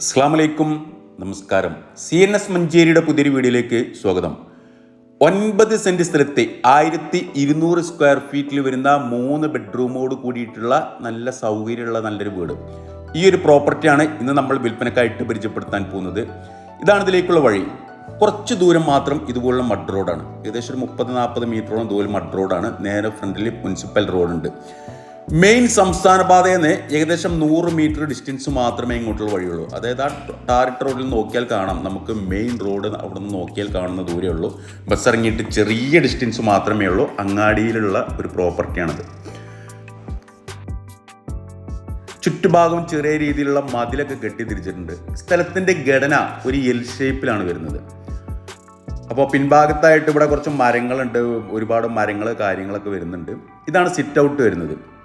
അസ്സാം വലൈക്കും നമസ്കാരം. സി എൻ എസ് മഞ്ചേരിയുടെ പുതിയൊരു വീഡിയോയിലേക്ക് സ്വാഗതം. ഒൻപത് സെന്റ് സ്ഥലത്തെ ആയിരത്തി ഇരുന്നൂറ് സ്ക്വയർ ഫീറ്റിൽ വരുന്ന മൂന്ന് ബെഡ്റൂമോട് കൂടിയിട്ടുള്ള നല്ല സൗകര്യമുള്ള നല്ലൊരു വീട്. ഈ ഒരു പ്രോപ്പർട്ടിയാണ് ഇന്ന് നമ്മൾ വിൽപ്പനക്കായിട്ട് പരിചയപ്പെടുത്താൻ പോകുന്നത്. ഇതാണ് ഇതിലേക്കുള്ള വഴി. കുറച്ച് ദൂരം മാത്രം ഇതുപോലുള്ള മഡ് റോഡാണ് ഏകദേശം ഒരു മുപ്പത് നാൽപ്പത് മീറ്ററോളം ദൂരം മഡ് റോഡാണ് നേരെ ഫ്രണ്ടിൽ മുനിസിപ്പൽ റോഡുണ്ട് മെയിൻ സംസ്ഥാന പാതയിൽ നിന്ന് ഏകദേശം നൂറ് മീറ്റർ ഡിസ്റ്റൻസ് മാത്രമേ ഇങ്ങോട്ടുള്ള വഴിയുള്ളൂ. അതായത് ആ ടാറിട്ട് റോഡിൽ നോക്കിയാൽ കാണാം. നമുക്ക് മെയിൻ റോഡ് അവിടെ നിന്ന് നോക്കിയാൽ കാണുന്ന ദൂരമേ ഉള്ളൂ. ബസ് ഇറങ്ങിയിട്ട് ചെറിയ ഡിസ്റ്റൻസ് മാത്രമേ ഉള്ളൂ. അങ്ങാടിയിലുള്ള ഒരു പ്രോപ്പർട്ടിയാണത് ചുറ്റുഭാഗം ചെറിയ രീതിയിലുള്ള മതിലൊക്കെ കെട്ടി തിരിച്ചിട്ടുണ്ട് സ്ഥലത്തിന്റെ ഘടന ഒരു എൽ ഷേപ്പിലാണ് വരുന്നത്. അപ്പോൾ പിൻഭാഗത്തായിട്ട് ഇവിടെ കുറച്ച് മരങ്ങളുണ്ട്. ഒരുപാട് മരങ്ങൾ കാര്യങ്ങളൊക്കെ വരുന്നുണ്ട്. ഇതാണ് സിറ്റ് ഔട്ട് വരുന്നത്.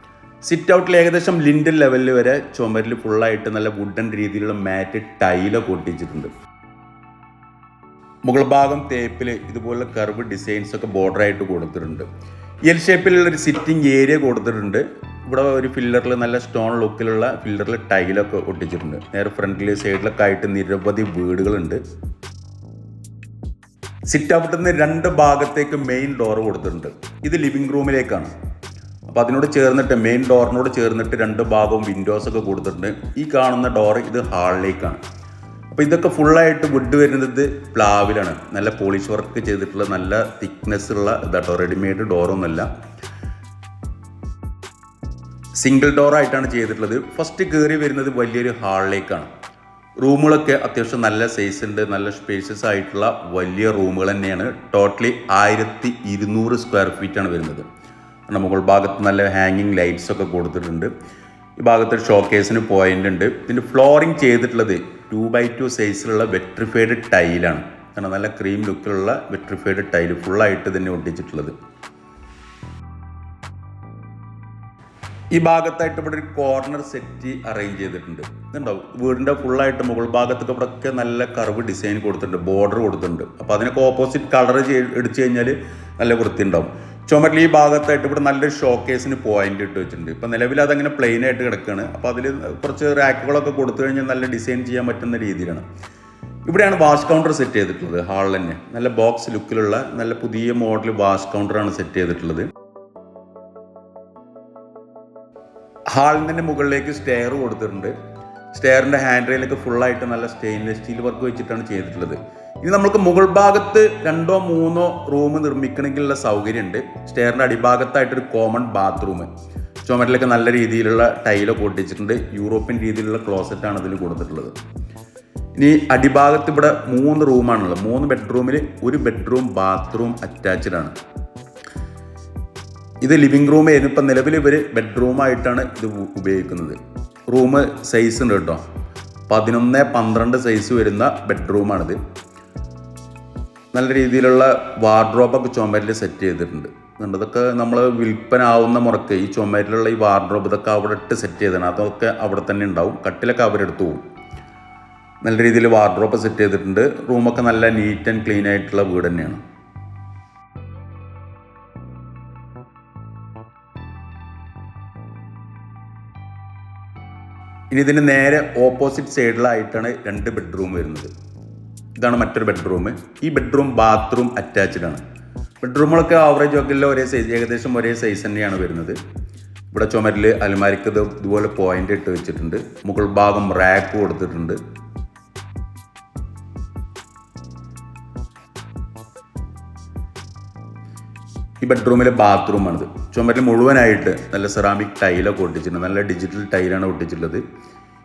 സിറ്റ് ഔട്ടിൽ ഏകദേശം ലിൻഡൽ ലെവലിൽ വരെ ചുമരിൽ ഫുള്ളായിട്ട് നല്ല വുഡൻ രീതിയിലുള്ള മാറ്റ് ടൈല ഒട്ടിച്ചിട്ടുണ്ട്. മുകൾ ഭാഗം തേപ്പിൽ ഇതുപോലെ കർവ് ഡിസൈൻസ് ഒക്കെ ബോർഡർ ആയിട്ട് കൊടുത്തിട്ടുണ്ട്. എൽ ഷേപ്പിലുള്ള ഒരു സിറ്റിംഗ് ഏരിയ കൊടുത്തിട്ടുണ്ട്. ഇവിടെ ഒരു ഫില്ലറിൽ നല്ല സ്റ്റോൺ ലുക്കിലുള്ള ഫില്ലറിൽ ടൈലൊക്കെ ഒട്ടിച്ചിട്ടുണ്ട്. നേരെ ഫ്രണ്ടിൽ സൈഡിലൊക്കെ ആയിട്ട് നിരവധി വീടുകളുണ്ട്. സിറ്റ് ഔട്ടിൽ നിന്ന് രണ്ട് ഭാഗത്തേക്ക് മെയിൻ ഡോർ കൊടുത്തിട്ടുണ്ട്. ഇത് ലിവിംഗ് റൂമിലേക്കാണ് അപ്പോൾ അതിനോട് ചേർന്നിട്ട് മെയിൻ ഡോറിനോട് ചേർന്നിട്ട് രണ്ട് ഭാഗവും വിൻഡോസ് ഒക്കെ കൊടുത്തിട്ടുണ്ട്. ഈ കാണുന്ന ഡോർ ഇത് ഹാളിലേക്കാണ്. അപ്പോൾ ഇതൊക്കെ ഫുള്ളായിട്ട് വുഡ് വരുന്നത് പ്ലാവിലാണ്. നല്ല പോളിഷ് വർക്ക് ചെയ്തിട്ടുള്ള നല്ല തിക്നെസ് ഉള്ള ഇതാട്ടോ റെഡിമെയ്ഡ് ഡോറൊന്നുമല്ല സിംഗിൾ ഡോറായിട്ടാണ് ചെയ്തിട്ടുള്ളത്. ഫസ്റ്റ് കയറി വരുന്നത് വലിയൊരു ഹാളിലേക്കാണ്. റൂമുകളൊക്കെ അത്യാവശ്യം നല്ല സൈസ് ഉണ്ട് നല്ല സ്പേഷ്യസ് ആയിട്ടുള്ള വലിയ റൂമുകൾ തന്നെയാണ്. ടോട്ടലി ആയിരത്തി ഇരുന്നൂറ് സ്ക്വയർ ഫീറ്റ് ആണ് വരുന്നത്. മുകൾ ഭാഗത്ത് നല്ല ഹാങ്ങിങ് ലൈറ്റ്സ് ഒക്കെ കൊടുത്തിട്ടുണ്ട്. ഈ ഭാഗത്ത് ഷോക്കേസിന് പോയിന്റ് ഉണ്ട്. ഇതിന്റെ ഫ്ലോറിങ് ചെയ്തിട്ടുള്ളത് ടു ബൈ ടു സൈസിലുള്ള വെട്രിഫൈഡ് ടൈലാണ് കാരണം നല്ല ക്രീം ലുക്കിലുള്ള വെട്രിഫൈഡ് ഫുൾ ഫുള്ളായിട്ട് തന്നെ ഒട്ടിച്ചിട്ടുള്ളത്. ഈ ഭാഗത്തായിട്ട് ഇവിടെ ഒരു കോർണർ സെറ്റ് അറേഞ്ച് ചെയ്തിട്ടുണ്ട്. ഇതുണ്ടാവും വീടിന്റെ ഫുള്ളായിട്ട് മുകൾ ഭാഗത്തൊക്കെ ഇവിടെയൊക്കെ നല്ല കർവ് ഡിസൈൻ കൊടുത്തിട്ടുണ്ട്. ബോർഡർ കൊടുത്തിട്ടുണ്ട്. അപ്പോൾ അതിനൊക്കെ ഓപ്പോസിറ്റ് കളർ അടിച്ചു കഴിഞ്ഞാൽ നല്ല വൃത്തി ഉണ്ടാവും ചുമരിൽ ഈ ഭാഗത്തായിട്ട് ഇവിടെ നല്ലൊരു ഷോക്കേസിന് പോയിന്റ് ഇട്ട് വെച്ചിട്ടുണ്ട്. ഇപ്പം നിലവിൽ അതങ്ങനെ പ്ലെയിൻ ആയിട്ട് കിടക്കുകയാണ് അപ്പോൾ അതിൽ കുറച്ച് റാക്കുകളൊക്കെ കൊടുത്തു കഴിഞ്ഞാൽ നല്ല ഡിസൈൻ ചെയ്യാൻ പറ്റുന്ന രീതിയിലാണ്. ഇവിടെയാണ് വാഷ് കൗണ്ടർ സെറ്റ് ചെയ്തിട്ടുള്ളത് ഹാളിൽ തന്നെ. നല്ല ബോക്സ് ലുക്കിലുള്ള നല്ല പുതിയ മോഡൽ വാഷ് കൗണ്ടറാണ് സെറ്റ് ചെയ്തിട്ടുള്ളത്. ഹാളിന്റെ മുകളിലേക്ക് സ്റ്റെയർ കൊടുത്തിട്ടുണ്ട്. സ്റ്റെയറിന്റെ ഹാൻഡ് റെയിലൊക്കെ ഫുള്ളായിട്ട് നല്ല സ്റ്റെയിൻലെസ് സ്റ്റീൽ വർക്ക് വെച്ചിട്ടാണ് ചെയ്തിട്ടുള്ളത്. ഇനി നമ്മൾക്ക് മുകൾ ഭാഗത്ത് രണ്ടോ മൂന്നോ റൂം നിർമ്മിക്കണമെങ്കിലുള്ള സൗകര്യമുണ്ട്. സ്റ്റെയറിന്റെ അടിഭാഗത്തായിട്ടൊരു കോമൺ ബാത്റൂം ചുമരിലൊക്കെ നല്ല രീതിയിലുള്ള ടൈലൊക്കെ ഒട്ടിച്ചിട്ടുണ്ട്. യൂറോപ്യൻ രീതിയിലുള്ള ക്ലോസറ്റാണ് ഇതിൽ കൊടുത്തിട്ടുള്ളത്. ഇനി അടിഭാഗത്ത് ഇവിടെ മൂന്ന് റൂമാണുള്ളത് മൂന്ന് ബെഡ്റൂമിൽ ഒരു ബെഡ്റൂം ബാത്റൂം അറ്റാച്ച്ഡ് ആണ്. ഇത് ലിവിങ് റൂം ആയിരുന്നു. ഇപ്പം നിലവിൽ ഇവർ ബെഡ്റൂമായിട്ടാണ് ഇത് ഉപയോഗിക്കുന്നത്. റൂം സൈസ് ഉണ്ട് കേട്ടോ. പതിനൊന്ന് പന്ത്രണ്ട് സൈസ് വരുന്ന ബെഡ്റൂമാണിത് നല്ല രീതിയിലുള്ള വാർഡ്രോബൊക്കെ ചുമരിൽ സെറ്റ് ചെയ്തിട്ടുണ്ട്. അതൊക്കെ നമ്മൾ വിൽപ്പന ആവുന്ന മുറക്ക് ഈ ചുമരിലുള്ള ഈ വാർഡ്രോബ് ഇതൊക്കെ അവിടെ ഇട്ട് സെറ്റ് ചെയ്തതാണ് അതൊക്കെ അവിടെ തന്നെ ഉണ്ടാവും. കട്ടിലൊക്കെ അവരെടുത്തു പോകും നല്ല രീതിയിൽ വാർഡ്രോബ് സെറ്റ് ചെയ്തിട്ടുണ്ട്. റൂമൊക്കെ നല്ല നീറ്റ് ആൻഡ് ക്ലീൻ ആയിട്ടുള്ള വീട് തന്നെയാണ്. ഇനി ഇതിന് നേരെ ഓപ്പോസിറ്റ് സൈഡിലായിട്ടാണ് രണ്ട് ബെഡ്റൂം വരുന്നത്. ഇതാണ് മറ്റൊരു ബെഡ്റൂം ഈ ബെഡ്റൂം ബാത്റൂം അറ്റാച്ച്ഡ് ആണ്. ബെഡ്റൂമുകളൊക്കെ ആവറേജ് ഒക്കെ ഒരേ സൈസ് ഏകദേശം ഒരേ സൈസ് തന്നെയാണ് വരുന്നത്. ഇവിടെ ചുമരിൽ അലമാരിക്ക് ഇത് ഇതുപോലെ പോയിന്റ് ഇട്ട് വെച്ചിട്ടുണ്ട്. മുകൾ ഭാഗം റാക്ക് കൊടുത്തിട്ടുണ്ട്. ഈ ബെഡ്റൂമിലെ ബാത്റൂമാണിത് ചുമരിൽ മുഴുവനായിട്ട് നല്ല സെറാമിക് ടൈലൊക്കെ ഒട്ടിച്ചിട്ടുണ്ട്. നല്ല ഡിജിറ്റൽ ടൈലാണ് ഒട്ടിച്ചിട്ടുള്ളത്.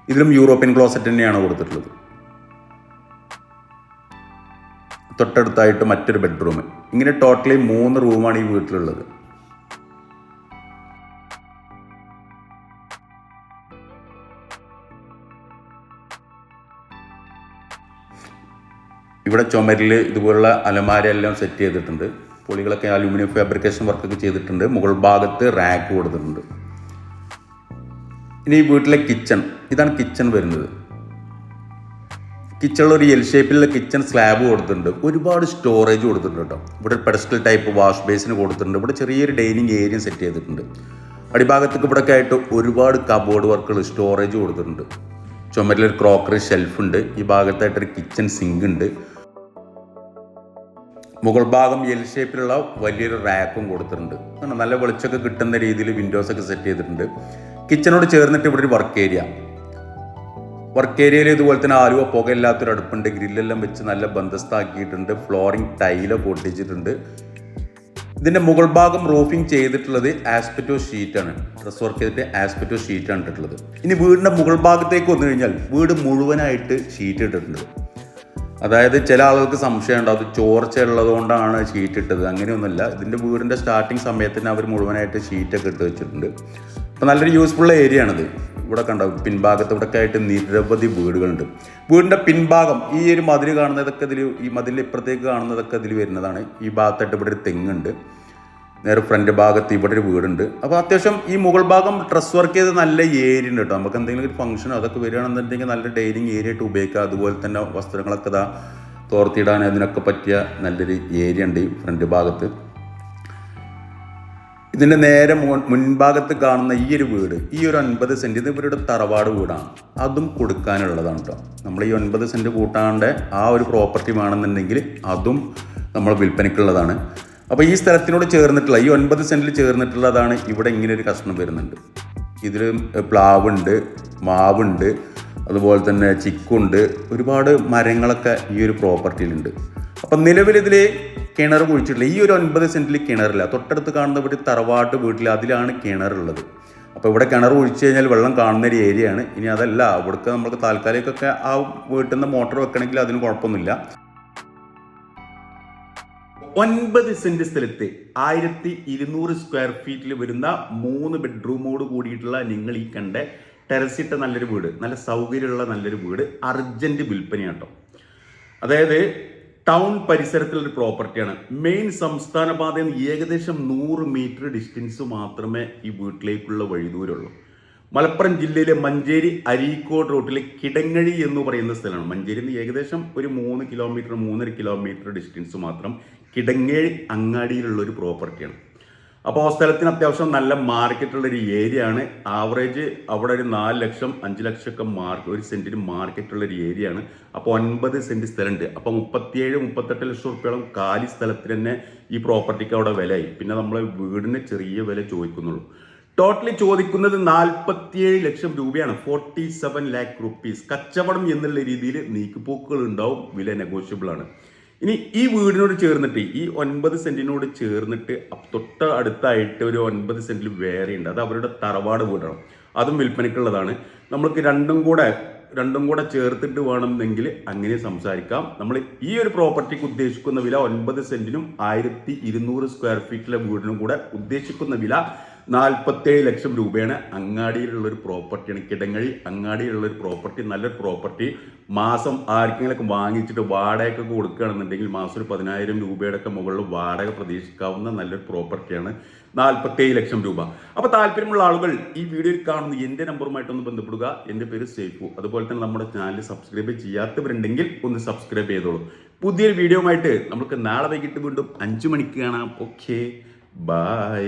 ഇതിലും യൂറോപ്യൻ ക്ലോസറ്റ് തന്നെയാണ് കൊടുത്തിട്ടുള്ളത്. തൊട്ടടുത്തായിട്ട് മറ്റൊരു ബെഡ്റൂം ഇങ്ങനെ ടോട്ടലി മൂന്ന് റൂമാണ് ഈ വീട്ടിലുള്ളത്. ഇവിടെ ചുമരിൽ ഇതുപോലുള്ള അലമാരയെല്ലാം സെറ്റ് ചെയ്തിട്ടുണ്ട്. പൊളികളൊക്കെ അലൂമിനിയം ഫാബ്രിക്കേഷൻ വർക്കൊക്കെ ചെയ്തിട്ടുണ്ട്. മുകൾ ഭാഗത്ത് റാക്ക് കൊടുത്തിട്ടുണ്ട്. ഇനി ഈ വീട്ടിലെ കിച്ചൺ ഇതാണ് കിച്ചൺ വരുന്നത്. കിച്ചണിൽ ഒരു എൽ ഷേപ്പിലുള്ള കിച്ചൺ സ്ലാബ് കൊടുത്തിട്ടുണ്ട്. ഒരുപാട് സ്റ്റോറേജ് കൊടുത്തിട്ടുണ്ട് കേട്ടോ ഇവിടെ പെഡസ്റ്റൽ ടൈപ്പ് വാഷ് ബേസിന് കൊടുത്തിട്ടുണ്ട്. ഇവിടെ ചെറിയൊരു ഡൈനിങ് ഏരിയ സെറ്റ് ചെയ്തിട്ടുണ്ട്. അടിഭാഗത്തേക്ക് ഇവിടെ ആയിട്ട് ഒരുപാട് കബോർഡ് വർക്കുകൾ സ്റ്റോറേജ് കൊടുത്തിട്ടുണ്ട്. ചുമരിലൊരു ക്രോക്കറി ഷെൽഫ് ഉണ്ട്. ഈ ഭാഗത്തായിട്ടൊരു കിച്ചൺ സിങ്ക് ഉണ്ട്. മുകൾ ഭാഗം എൽ ഷേപ്പിലുള്ള വലിയൊരു റാക്കും കൊടുത്തിട്ടുണ്ട്. നല്ല വെളിച്ചമൊക്കെ കിട്ടുന്ന രീതിയിൽ വിൻഡോസ് ഒക്കെ സെറ്റ് ചെയ്തിട്ടുണ്ട്. കിച്ചണോട് ചേർന്നിട്ട് ഇവിടെ ഒരു വർക്ക് ഏരിയ വർക്ക് ഏരിയയിൽ ഇതുപോലെ തന്നെ ആലുവ പുകയില്ലാത്തൊരു അടുപ്പുണ്ട്. ഗ്രില്ലെല്ലാം വെച്ച് നല്ല ബന്ധസ്ഥാക്കിയിട്ടുണ്ട് ഫ്ലോറിംഗ് ടൈല ഒട്ടിച്ചിട്ടുണ്ട്. ഇതിന്റെ മുകൾ ഭാഗം റൂഫിംഗ് ചെയ്തിട്ടുള്ളത് ആസ്പെറ്റോ ഷീറ്റാണ് ഡ്രസ് വർക്ക് ചെയ്തിട്ട് ആസ്പെറ്റോ ഷീറ്റാണ് ഇട്ടിട്ടുള്ളത്. ഇനി വീടിന്റെ മുകൾ ഭാഗത്തേക്ക് വന്നു കഴിഞ്ഞാൽ വീട് മുഴുവനായിട്ട് ഷീറ്റ് ഇട്ടിട്ടുണ്ട്. അതായത് ചില ആളുകൾക്ക് സംശയം ഉണ്ടാവും. അത് ചോർച്ച ഉള്ളത് കൊണ്ടാണ് ഷീറ്റ് ഇട്ടത്. അങ്ങനെയൊന്നുമില്ല. ഇതിന്റെ വീടിന്റെ സ്റ്റാർട്ടിങ് സമയത്തിന് അവർ മുഴുവനായിട്ട് ഷീറ്റൊക്കെ ഇട്ട് വെച്ചിട്ടുണ്ട്. അപ്പോൾ നല്ലൊരു യൂസ്ഫുൾ ഏരിയ ആണിത്. ഇവിടെ കണ്ട പിൻഭാഗത്ത് ഇവിടെ ആയിട്ട് നിരവധി വീടുകളുണ്ട്. വീടിന്റെ പിൻഭാഗം ഈ ഒരു മതിൽ കാണുന്നതൊക്കെ ഇതിൽ ഈ മതിൽ ഇപ്പുറത്തേക്ക് കാണുന്നതൊക്കെ ഇതിൽ വരുന്നതാണ്. ഈ ഭാഗത്തായിട്ട് ഇവിടെ ഒരു തെങ്ങുണ്ട്. നേരെ ഫ്രണ്ട് ഭാഗത്ത് ഇവിടെ ഒരു വീടുണ്ട്. അപ്പോൾ അത്യാവശ്യം ഈ മുകൾ ഭാഗം ഡ്രസ് വർക്ക് ചെയ്ത് നല്ല ഏരിയ ഉണ്ട് കേട്ടോ. നമുക്ക് എന്തെങ്കിലും ഒരു ഫംഗ്ഷനോ അതൊക്കെ വരികയാണെന്നുണ്ടെങ്കിൽ നല്ല ഡൈനിങ് ഏരിയ ആയിട്ട് ഉപയോഗിക്കുക അതുപോലെ തന്നെ വസ്ത്രങ്ങളൊക്കെ ഇതാ തോർത്തിയിടാൻ അതിനൊക്കെ പറ്റിയ നല്ലൊരു ഏരിയ ഉണ്ട് ഈ ഫ്രണ്ട് ഭാഗത്ത്. ഇതിന്റെ നേരെ മുൻ മുൻഭാഗത്ത് കാണുന്ന ഈ ഒരു വീട് ഈ ഒരു ഒൻപത് സെന്റ് ഇത് ഇവരുടെ തറവാട് വീടാണ്. അതും കൊടുക്കാനുള്ളതാണ് കേട്ടോ നമ്മൾ ഈ ഒൻപത് സെന്റ് കൂട്ടാണ്ട് ആ ഒരു പ്രോപ്പർട്ടി വേണമെന്നുണ്ടെങ്കിൽ അതും നമ്മൾ വിൽപ്പനയ്ക്കുള്ളതാണ്. അപ്പോൾ ഈ സ്ഥലത്തിനോട് ചേർന്നിട്ടുള്ള ഈ ഒൻപത് സെന്റിൽ ചേർന്നിട്ടുള്ളതാണ് ഇവിടെ ഇങ്ങനെ ഒരു കഷ്ണം വരുന്നുണ്ട്. ഇതിൽ പ്ലാവുണ്ട് മാവുണ്ട് അതുപോലെ തന്നെ ചിക്കുണ്ട് ഒരുപാട് മരങ്ങളൊക്കെ ഈ ഒരു പ്രോപ്പർട്ടിയിലുണ്ട് അപ്പം നിലവിൽ ഇതിൽ കിണർ കുഴിച്ചിട്ടില്ല. ഈ ഒരു ഒൻപത് സെന്റിൽ കിണറില്ല. തൊട്ടടുത്ത് കാണുന്ന ഇവിടെ തറവാട്ട് വീട്ടിൽ അതിലാണ് കിണറുള്ളത്. അപ്പോൾ ഇവിടെ കിണർ ഒഴിച്ചു കഴിഞ്ഞാൽ വെള്ളം കാണുന്ന ഒരു ഏരിയ ആണ് ഇനി അതല്ല അവിടേക്ക് നമ്മൾക്ക് താൽക്കാലികമൊക്കെ ആ വീട്ടിൽ നിന്ന് മോട്ടോർ വെക്കണമെങ്കിൽ അതിന് കുഴപ്പമൊന്നുമില്ല. ഒൻപത് സെന്റ് സ്ഥലത്ത് ആയിരത്തി ഇരുന്നൂറ് സ്ക്വയർ ഫീറ്റിൽ വരുന്ന മൂന്ന് ബെഡ്റൂമോട് കൂടിയിട്ടുള്ള നിങ്ങൾ ഈ കണ്ട ടെറസിട്ട നല്ലൊരു വീട് നല്ല സൗകര്യമുള്ള നല്ലൊരു വീട് അർജന്റ് വിൽപ്പന കേട്ടോ അതായത് ടൗൺ പരിസരത്തിലൊരു പ്രോപ്പർട്ടിയാണ്. മെയിൻ സംസ്ഥാന പാതയിൽ നിന്ന് ഏകദേശം നൂറ് മീറ്റർ ഡിസ്റ്റൻസ് മാത്രമേ ഈ വീട്ടിലേക്കുള്ള വഴിദൂരമുള്ളൂ മലപ്പുറം ജില്ലയിലെ മഞ്ചേരി അരീക്കോട് റൂട്ടിലെ കിടങ്ങഴി എന്ന് പറയുന്ന സ്ഥലമാണ്. മഞ്ചേരിയിൽ നിന്ന് ഏകദേശം ഒരു മൂന്ന് കിലോമീറ്റർ മൂന്നര കിലോമീറ്റർ ഡിസ്റ്റൻസ് മാത്രം കിടങ്ങേഴി അങ്ങാടിയിലുള്ള ഒരു പ്രോപ്പർട്ടിയാണ്. അപ്പോൾ സ്ഥലത്തിന് അത്യാവശ്യം നല്ല മാർക്കറ്റുള്ള ഒരു ഏരിയ ആണ്. ആവറേജ് അവിടെ ഒരു നാല് ലക്ഷം അഞ്ച് ലക്ഷമൊക്കെ മാർക്ക് ഒരു സെന്റിന് മാർക്കറ്റുള്ള ഒരു ഏരിയ ആണ്. അപ്പോൾ ഒൻപത് സെന്റ് സ്ഥലമുണ്ട്. അപ്പോൾ മുപ്പത്തിയേഴ് മുപ്പത്തെട്ട് ലക്ഷം റുപ്യോളം കാലി സ്ഥലത്തിന് തന്നെ ഈ പ്രോപ്പർട്ടിക്ക് അവിടെ വിലയായി. പിന്നെ നമ്മൾ വീടിന് ചെറിയ വില ചോദിക്കുന്നുള്ളൂ. ടോട്ടലി ചോദിക്കുന്നത് നാൽപ്പത്തിയേഴ് ലക്ഷം രൂപയാണ്. ഫോർട്ടി സെവൻ ലാക്ക് റുപ്പീസ് കച്ചവടം എന്നുള്ള രീതിയിൽ നീക്കുപോക്കുകൾ ഉണ്ടാവും. വില നെഗോഷ്യബിൾ ആണ്. ഇനി ഈ വീടിനോട് ചേർന്നിട്ട് ഈ ഒൻപത് സെന്റിനോട് ചേർന്നിട്ട് തൊട്ട അടുത്തായിട്ട് ഒരു ഒൻപത് സെന്റിൽ വേറെ ഉണ്ട്. അത് അവരുടെ തറവാട് വീടാണ്. അതും വിൽപ്പനയ്ക്കുള്ളതാണ്. നമ്മൾക്ക് രണ്ടും കൂടെ രണ്ടും കൂടെ ചേർത്തിട്ട് വേണമെന്നെങ്കിൽ അങ്ങനെ സംസാരിക്കാം. നമ്മൾ ഈ ഒരു പ്രോപ്പർട്ടിക്ക് ഉദ്ദേശിക്കുന്ന വില ഒൻപത് സെന്റിനും ആയിരത്തി ഇരുന്നൂറ് സ്ക്വയർ ഫീറ്റിലെ വീടിനും കൂടെ ഉദ്ദേശിക്കുന്ന വില നാൽപ്പത്തേഴ് ലക്ഷം രൂപയാണ് അങ്ങാടിയിലുള്ള ഒരു പ്രോപ്പർട്ടിയാണ് കിടങ്ങഴി അങ്ങാടിയിലുള്ള ഒരു പ്രോപ്പർട്ടി നല്ലൊരു പ്രോപ്പർട്ടി മാസം ആർക്കെങ്കിലൊക്കെ വാങ്ങിച്ചിട്ട് വാടകയൊക്കെ കൊടുക്കുകയാണെന്നുണ്ടെങ്കിൽ മാസം ഒരു പതിനായിരം രൂപയുടെ ഒക്കെ മുകളിൽ വാടക പ്രതീക്ഷിക്കാവുന്ന നല്ലൊരു പ്രോപ്പർട്ടിയാണ് നാൽപ്പത്തേഴ് ലക്ഷം രൂപ. അപ്പോൾ താല്പര്യമുള്ള ആളുകൾ ഈ വീഡിയോയിൽ കാണുന്ന എന്റെ നമ്പറുമായിട്ടൊന്ന് ബന്ധപ്പെടുക. എന്റെ പേര് സേഫു. അതുപോലെ തന്നെ നമ്മുടെ ചാനൽ സബ്സ്ക്രൈബ് ചെയ്യാത്തവരുണ്ടെങ്കിൽ ഒന്ന് സബ്സ്ക്രൈബ് ചെയ്തോളൂ. പുതിയൊരു വീഡിയോ ആയിട്ട് നമുക്ക് നാളെ വൈകിട്ട് വീണ്ടും അഞ്ചു മണിക്ക് കാണാം. Okay bye